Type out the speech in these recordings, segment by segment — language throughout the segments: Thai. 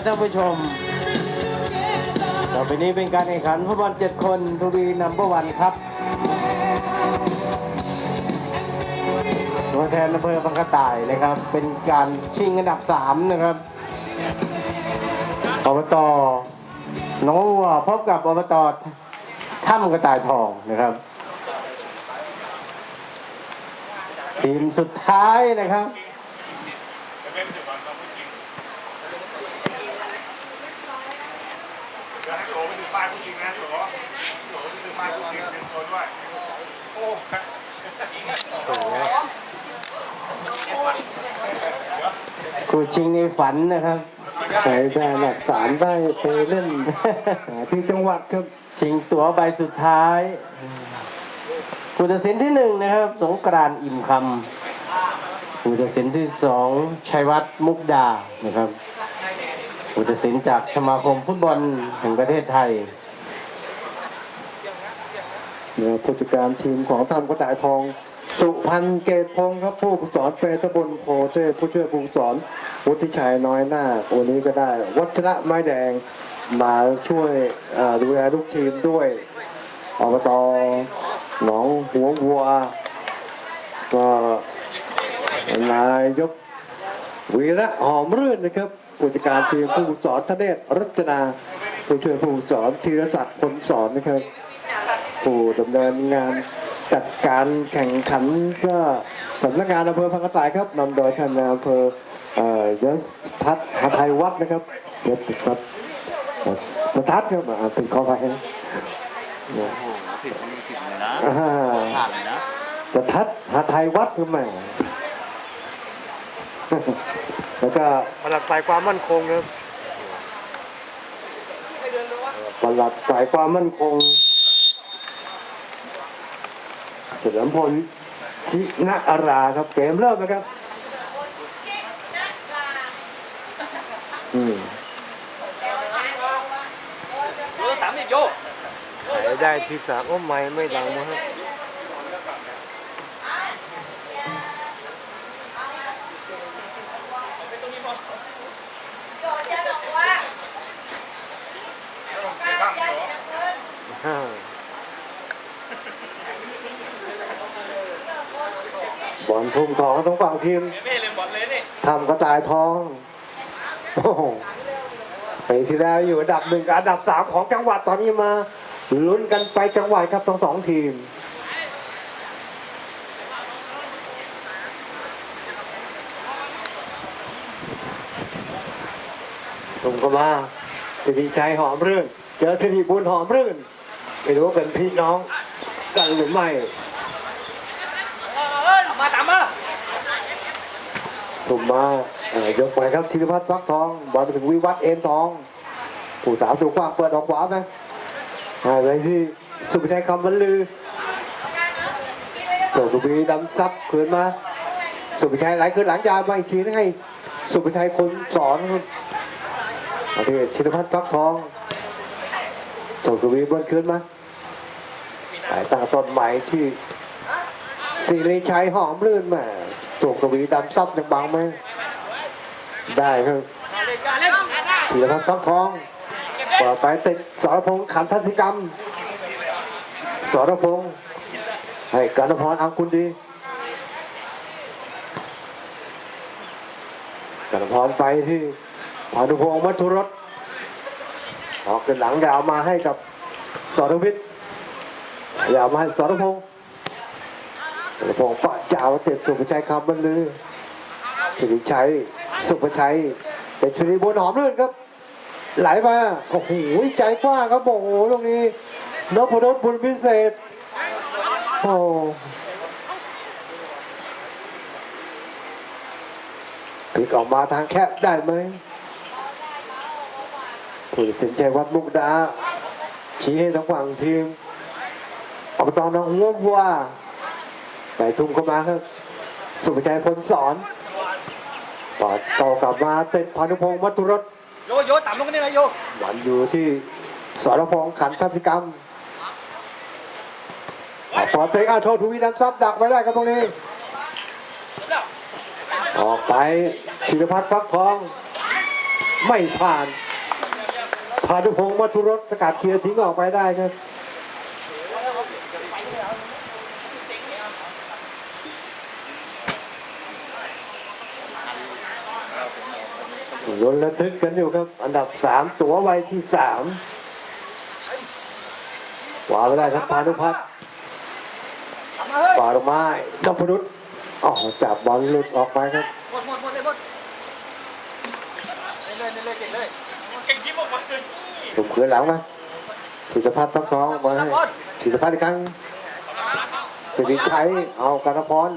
ครับท่านผู้ชม ต่อไปนี้เป็นการแข่งขันฟุตบอลเจ็ดคนทูบีนัมเบอร์วันครับ ตัวแทนอำเภอบางกระต่ายนะครับ เป็นการชิงอันดับสามนะครับอบตน้องวัวพบกับอบตถ้ำกระต่ายทองนะครับ ทีมสุดท้ายนะครับ เดี๋ยวให้โหลไปถึงป้ายผู้จริงนะโหลโหลไปถึงป้ายผู้จริงเป็นคนด้วย โอ้ คู่ชิงในฝันนะครับใส่แต่หลักสามได้ไปเล่น ที่จังหวัดครับชิงตั๋วใบสุดท้ายผู้ตัดสินที่หนึ่งนะครับ สงกรานต์อิ่มคำผู้ตัดสินที่สองชัยวัฒน์มุกดานะครับผู้ตัดสินจากสมาคมฟุตบอลแห่งประเทศไทยเนี่ยผู้จัดการทีมของทำกระต่ายทอง สุพันเกตพงศ์ครับผู้สอนเปตบลโพเทผู้ช่วยผู้สอนวุฒิชัยน้อยหน้าวันนี้ก็ได้ วัชระไม้แดงมาช่วยดูแลลูกทีมด้วยอบตหนองหัววัว ก็นายยกวีระหอมรื่นนะครับผู้จัดการทีมผู้สอนทเนศรัตนาผู้ช่วยผู้สอนธีรศักดิ์พลสอนนะครับผู้ดำเนินงาน จัดการแข่งขันก็สำนักงานอำเภอพังกระต่ายครับนำโดยท่านนายอำเภอเอ่อยศทัศน์หาไทยวัดนะครับยศทัศน์สทัศน์ครับอ่าเป็นขอไปนะอ่าผ่านเลยนะสทัศน์หาไทยวัดคือแหม่ แล้วก็ปลัดฝ่ายความมั่นคงนะครับ ปลัดฝ่ายความมั่นคง เฉลิมพลชินะอาราครับเกมเริ่มนะครับอืมเออสามสิบโยขายได้ทีสามก็ไม่ไม่ดังมา บอลทุ่มทองต้องฝั่งทีมไม่เล่นบอลเลยนี่ทำกระต่ายทองโอ้โหปีที่แล้วอยู่อันดับหนึ่งกับอันดับสามของจังหวัดตอนนี้มาลุ้นกันไปจังหวัดครับทั้งสองทีมส่งเข้ามาสิริชัยหอมรื่น เจอสิริบุญหอมรื่น ไม่รู้ว่าเป็นพี่น้องกันหรือไม่ มาตามมา ตุ่มมาเอ่อยกไปครับชินพัฒน์ฟักทองบอลไปถึงวิวัฒน์เอ็นทองผู้สาวถูกขวางเปิดออกขวาไหมไปที่สุภชัยคำบรรลือโสสุบีดำซับคืนมาสุภชัยไหลคืนหลังยาวมาอีกทีนึงให้สุภชัยคนสอนครับมาที่ชินพัฒน์ฟักทองโสสุบีบนคืนมาหายตั้งต้นใหม่ที่สิริชัยหอมลื่นแมา โสกวีดำซับยังบังไหมได้ครับเล่นการเล่นได้ธีรพัฒน์ฟักทองต่อไปติดสรพงษ์ขันทศิกรรม สรพงษ์ให้กนพรอังคุณดีกนพรไปที่พานุพงศ์มัทุรสออกเป็นหลังยาวมาให้กับสรวิทย์ยาวมาให้สรพงษ์ สรพงษ์ปะจ่าวเจ็ดสุภชัยคำบรรลือสิริชัยสุภชัยเป็นสิริบุญหอมลื่นครับ ไหลมาโอ้โหใจกว้างครับโอ้โหตรงนี้นพดลบุญพิเศษโอ้พลิกออกมาทางแคบได้ไหมผู้ตัดสินใจวัดมุกดาชี้ให้ทางฝั่งทีมอบตน้องหัววัว แต่ทุ่มเข้ามาครับ สุภชัยพลสอนปอดต่อกลับมาเต็ดพานุพงศ์มัทุรสโยโยต่ำลงกันนี่เลยโยหวันอยู่ที่สรพงศ์ขันทัศกรรมเอาปอดเตะอาโชว์ทวีน้ำซับดักไว้ได้ครับตรงนี้ออกไปธีรพัฒน์ฟักทอง ไม่ผ่านพานุพงศ์มัทุรสสกัดเคลียร์ทิ้งออกไปได้ครับ ลุ้นระทึกกันอยู่ครับ อันดับสามตัวไว้ที่สามขวาไม่ได้ครับพานุพัฒน์มาเฮ้ยฝ่าดอกไม้นพนุษย์อ๋อจับบอลหลุดออกไปครับหมดหมดหมดเลยหมดเล่นเลยเล่นเลยเก่งเลยเก่งที่บอกว่าเลยถูกเขือนหลังนะศิริพัฒน์ต้องท้องมาให้ศิริพัฒน์อีกครั้งสิริชัยเอากันพร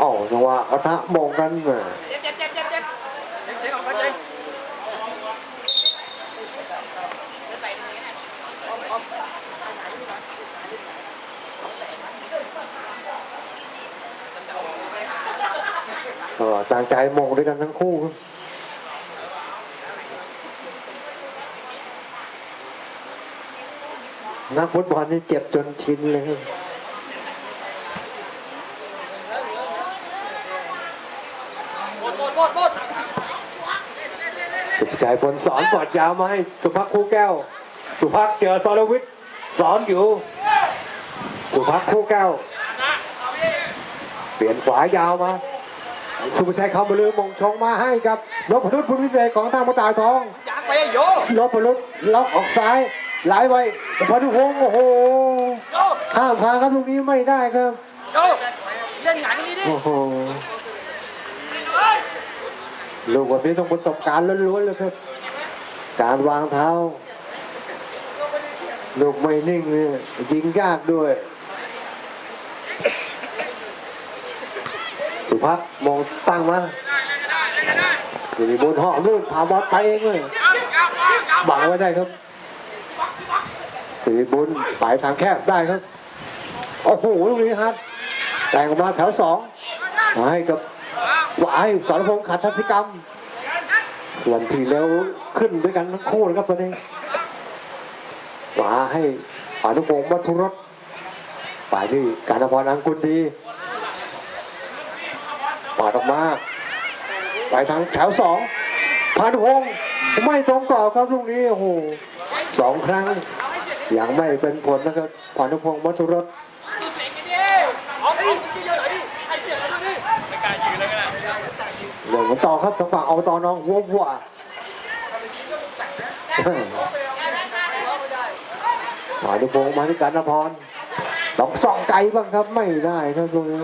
อ๋อจังหวะเอาทะมงกันมา เจ็บเจ็บเจ็บเจ็บเจ็บเจ๊งออกมาเจ๊ง ก็ ต่างใจมองด้วยกันทั้งคู่นักฟุตบอลนี่เจ็บจนชินเลยหมดหมดหมดหมดสุภชัยพลสอนปอดยาวมาให้ สุภักคู่แก้ว สุภักเจอสรวิทย์สอนอยู่ สุภักคู่แก้ว เปลี่ยนขวายาวมา สุภชัยคำบลือมงชงมาให้ครับนพนุษย์บุญวิเศษของทางมาตายทองยางไปโยนพนุษย์ล็อกออกซ้ายไหลไปพานุพงศ์โอ้โหโยห้ามพาครับลูกนี้ไม่ได้ครับโยเล่นหงายกันดีดิโอ้โหลูกแบบนี้ต้องประสบการณ์ล้วนๆเลยครับ การวางเท้า ลูกไม่นิ่งเลยยิงยากด้วย สุภักมองตั้งมาอยู่ในบนห้องลื่นพาบอลไปเองเลยบังไว้ได้ครับสิริบุญไปทางแคบได้ครับโอ้โหลูกนี้ครับแต่งออกมาแถวสองมาให้กับวายสรพงษ์ขัดทัศกรรม ส่วนทีแล้วขึ้นด้วยกันทั้งคู่เลยครับตอนนี้หวาให้ปานุพงศ์วัทุรสฝ่ายที่การพรอังกุลดี ปาดออกมาไปทางแถวสองพานุพงไม่ตรงกรอบครับลูกนี้โอ้โหสองครั้งยังไม่เป็นผลนะครับพานุพงศ์วัทุรสเอาดิเยอะหน่อยดิให้เสียงกันดิไม่กล้ายืนเลยกันนะเดี๋ยวผมต่อครับทางฝั่งอบตน้องวัววัวหมายถึงพงษ์มาที่การนพรต้องส่องไกลบ้างครับไม่ได้ครับตรงนี้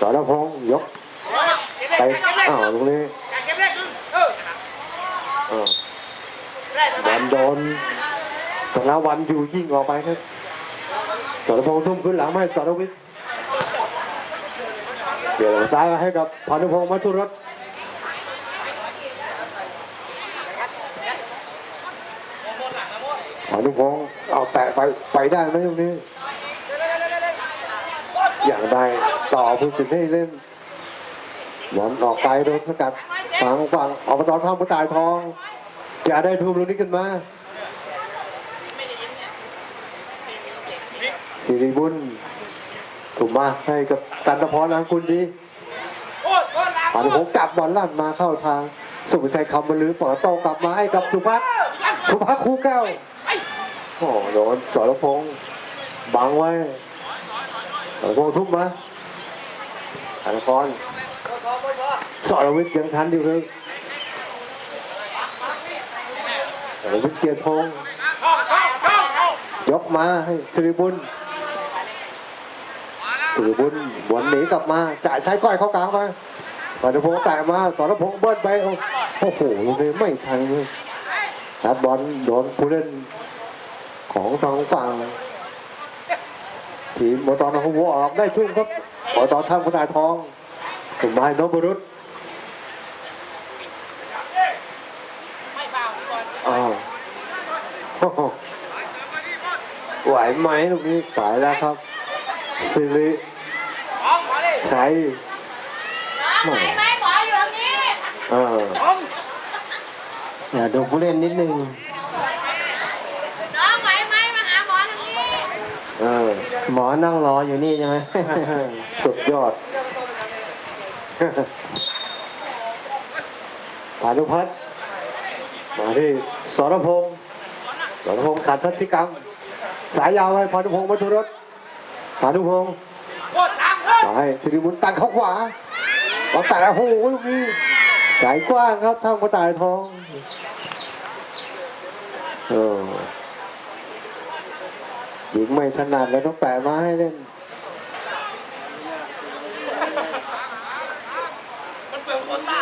สรพงษ์ยกไปอ้าวตรงนี้เก็บเล็กเอออ้าวบอลโดนธนวันอยู่ยิ่งออกไปครับสรพงษ์ทุ่มขึ้นหลังไม่สรวิทย์เดี๋ยวซ้ายให้กับพานุพงศ์มัทุรสพานุพงศ์เอาแตะไปไปได้ไหมตรงนี้ อย่างใดต่อผู้สินให้เล่นบอลออกไปโดนสกัดฝั่งฝั่งอบตทองผู้ตายทอง จะได้ทุมลูกนี้ขึ้นมาสิริบุญถูกมาให้กับกันตะพรอังกุลดีอ้ยโอ้ยลาปานุพงศ์จับบอลลั่นมาเข้าทาง สุภชัยคำบรรลือปิดโตกลับมาให้กับสุภักสุภักคู่แก้วโอ้โดนสรพงศ์บังไว้ สรพงศ์ทุบมาธนพรสรวิทย์ยังทันอยู่เลยสรวิทย์เกียรติพงศ์ยกมาให้สิริบุญสิริบุญบอลหนีกลับมาจ่ายซ้ายก้อยเข้ากลางมาปานุพงษ์แตะมาสรพงษ์เบิ้ลไปโอ้โหลูกนี้ไม่ทันเลยตัดบอลโดนผู้เล่นของทางฝั่ง ทีมมอตอนหัวออกได้ชุ่มครับมอตอนทำกระดาษทองถุงไม้นพรุษไม่เปล่าพี่บอลอ้าวโอ้โหไหวไหมลูกนี้สายแล้วครับสิริน้องมาดิใช้น้องไหนไหมหมออยู่ตรงนี้เออน้องอย่าดูผู้เล่นนิดนึง น้องไหวไหมมาหาหมอตรงนี้ เออ หมอนั่งรออยู่นี่ใช่ไหม สุดยอดพานุพัฒน์มาที่สรพงศ์สรพงศ์ขาดทัศกรรม สายยาวให้พานุพงศ์มัทุรสพานุพงศ์โคตรตามเพื่อนมาให้สิริบุญตันเข้าขวาเอาแต่โอ้โหลูกนี้สายกว้างครับท่ามกระต่ายทอง เออ ยิงไม่ถนัดเลยต้องแต่มาให้เล่นมันเปลืองโคต้า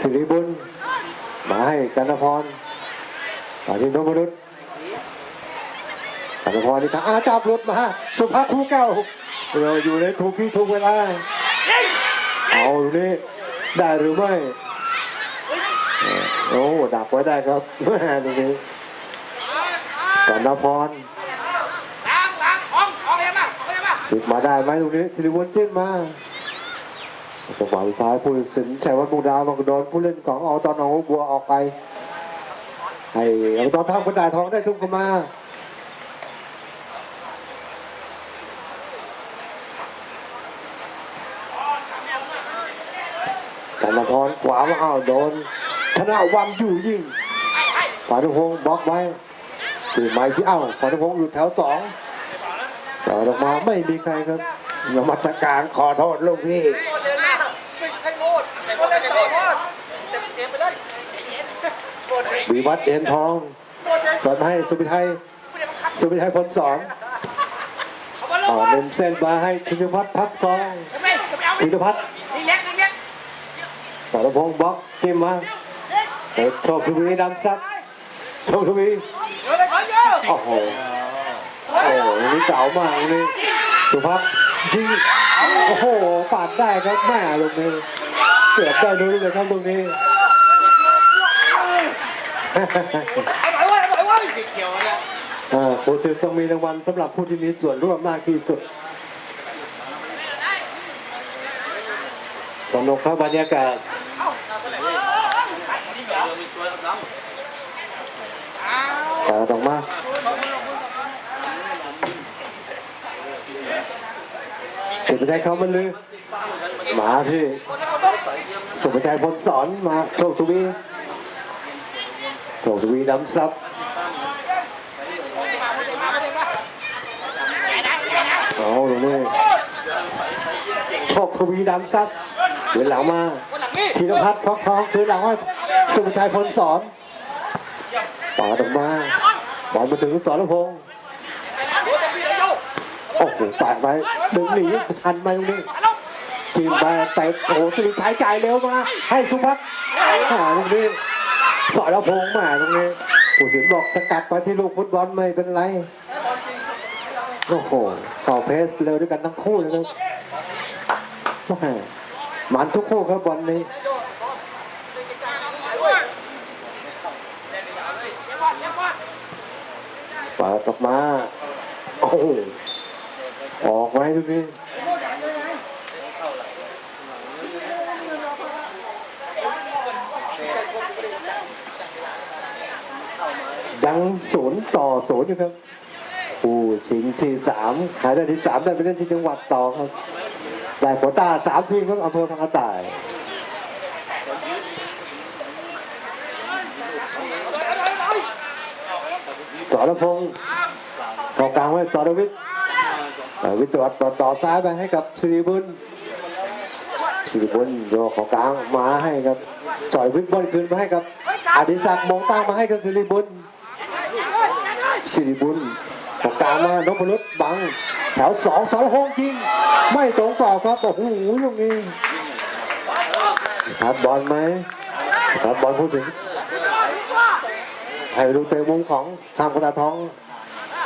สิริบุญ มาให้กันพรมาที่นพรุษกันพรนี่ทางอาจับรถมา สุภาพคู่เก้าเราอยู่ในถูกที่ถูกเวลา เอาตรงนี้ได้หรือไม่เออ โอ้ดักไว้ได้ครับแม่ตรงนี้กันพรล้างล้างของของเห็นป่ะเห็นป่ะติดมาได้ไหมตรงนี้สิริบุญจิ้มมาจังหวะสุดท้ายผู้ตัดสินชัยวัฒน์มุกดามันก็โดนผู้เล่นของอตนองบัวออกไปให้อบตท่ามกระต่ายทองได้ทุ่มเข้ามากันพรขวามาอ้าวโดน ธนาวังอยู่ยิ่งปานุพงศ์บล็อกไว้ตีไม้ที่เอ้าปานุพงศ์อยู่แถวสองต่อออกมาไม่มีใครครับนมัสการขอโทษลูกพี่เดินมาไม่ใช่โคตรแต่โคตรแต่โคตรเต็มเต็มไปเลยโคตรวิวัฒน์เอ็นทองตอนให้สุพิไทยไม่ได้บังคับสุพิไทยพลสอนเอามาลต่องเน้นเส้นมาให้ธินพัฒน์พักซองทำไมจะไปเอาธินพัฒน์นี่เล็กนี่เล็กปานุพงศ์บล็อกจิ้มมา เตะโชคทวีดำซับโชคทวีเดี๋ยวเลยเยอะโอ้โหโอ้โหนี่เก๋ามากนี่สุภาพยิงโอ้โหปาดได้ครับแม่ลงนี้เกือบได้ดูเลยครับตรงนี้เอาไปเว้ยเอาไปเว้ยสีเขียวเนี่ยอ่าผู้ถือต้องมีรางวัลสำหรับผู้ที่มีส่วนร่วมมากที่สุดสนุกครับบรรยากาศ แต่ตรงมากสุภาชัยเขามันลือมาที่สุภาชัยพลสอนมาโชคทวีโชคทวีดำซับเอาตรงนี้โชคทวีดำซับเดินหลังมาคนหลังนี่ธีรพัฒน์ควักทองคืนหลังให้สุภาชัยพลสอน ต่อออกมาบอลมาถึงสรพงษ์โอ้โหปาดไปดึงหนีทันไหมตรงนี้จีนไปแต่โอ้โหสุริชัยจ่ายเร็วมา ให้สุพัฒน์หาตรงนี้สรพงษ์มาตรงนี้ผู้สินบอกสกัดไปที่ลูกฟุตบอลไม่เป็นไรโอ้โหต่อเพสเร็วด้วยกันทั้งคู่เลยครับแม่มันทุกคู่ครับบอลนี้ ปาดออกมาโอ้ออกไว้ทุกนี้ยังศูนย์ต่อศูนย์อยู่ครับผู้ชิงที่สามขายได้ที่สามได้ไปเล่นที่จังหวัดต่อครับ ได้โควต้าสามทีมครับอำเภอพังกระต่าย รพงศ์กอกลางไว้สรวิทย์วิทย์ตรวจต่อต่อซ้ายไปให้กับสิริบุญสิริบุญโยกขอกลางมาให้ครับจ่อยวิ่งบอลคืนมาให้ครับอดิศักดิ์มงตั้งมาให้กับสิริบุญสิริบุญขอกลางมานพรุษบังแถวสองสรพงษ์ยิงไม่ตรงกรอบครับโอ้โหตรงนี้ครับบอลไหมครับบอลพูดถึง ให้ดูเตะมุมของทางกระดาษทอง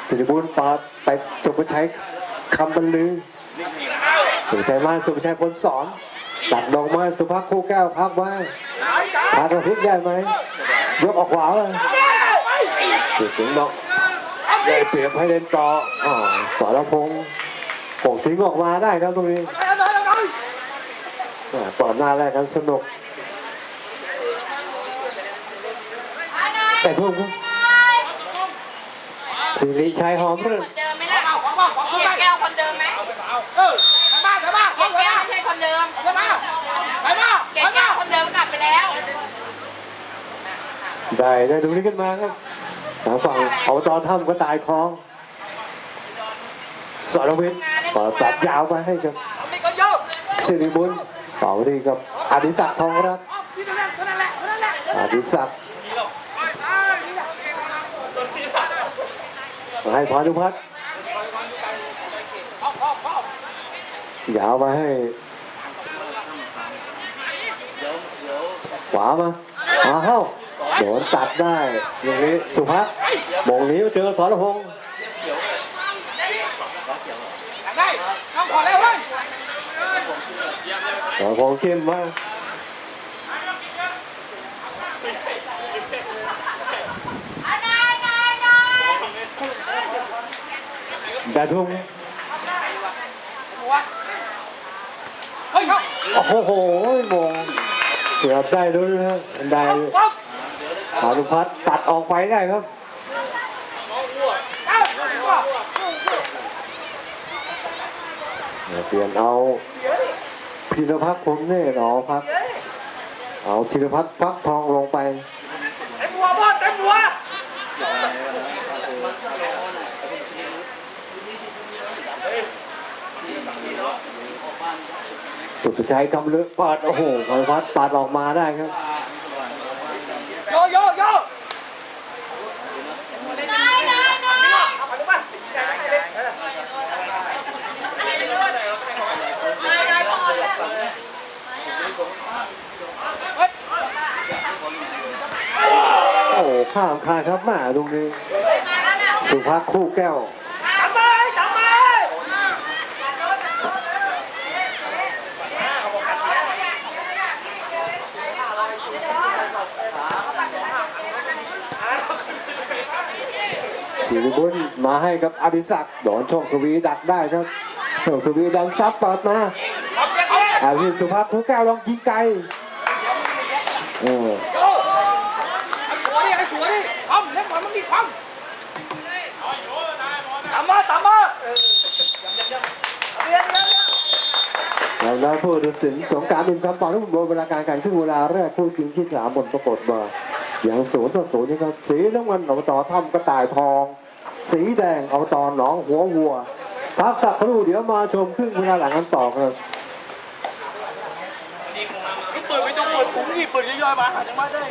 สิริบุญปาดไปสุภชัยคำบรรลือสุภชัยมาสุภชัยคนสอนตัดดอกไม้สุภาพคู่แก้วพักไว้พักกระพริบได้ไหมยกออกขวาเลยสุดสิงห์บอกได้เปรียบให้เล่นต่ออ๋อสรพงโป่งทิ้งออกมาได้ครับตรงนี้อ่าต่อหน้าแรกกันสนุก แต่ทุ่มสิริชัยหอมเรื่อนเดิมไหมล่ะเกียแก้วคนเดิมไหมเกียรติแก้วไม่ใช่คนเดิมเกียรติแก้วคนเดิมกลับไปแล้วได้ได้ดูนี้ขึ้นมาครับทางฝั่งอบตถ้ำก็ตายคลองสรวิทย์เปิดสัดยาวไปให้กับสิริบุญต่อที่กับอดิศักดิ์ทองรัตน์อดิศักดิ์มา ให้พานุพัฒน์ยาวมาให้ขวามามาเข้าโดนตัดได้อย่างนี้สุภัสมงนี้เจอสรพงษ์สรพงษ์เข้มมาก ดาทุ่งโอ้โหมงเกือบได้ด้วยนะได้พานุพัฒน์ตัดออกไปได้ครับเปลี่ยนเอาพีรพัฒน์ผมเน่หนอพักเอาธีรพัฒน์ฟักทองลงไปเต็มมัวบ่นเต็มมัว สุดท้ายกำลึกปาดโอ้โหพีรพัฒน์ปาดออกมาได้ครับโยโยโยนายนายนายเอาไปดูป่ะนายนายพอแล้วโอ้โหข้ามคานครับมาตรงนี้มาแล้วนะสุภักคู่แก้ว จับไปจับไป สิริบุญมาให้กับอดิศักดิ์โดนโชคทวีดักได้ครับโชคทวีดันซับเปิดมาอาวิสุภาพคู่แก้วลองยิงไกลเออโอ้สัวดิไอ้สัวดิทำเล็กกว่ามึงดิทำตามมาตามมาแล้วผู้ตัดสินสงการอินคำต่อทุกบนเวลาการการขึ้นเวลาแรกผู้จริงที่สามบนปรากฏมาอย่างศูนย์ต่อศูนย์นี่ครับสีน้ำเงินอบตถ้ำกระต่ายทอง สีแดงเอาตหนองหัววัวพักสักครู่เดี๋ยวมาชมครึ่งเวลาหลังกันต่อครับรึเปิดไปต้องเปิดผมนี่เปิดย่อยๆมาหาจังหวะได้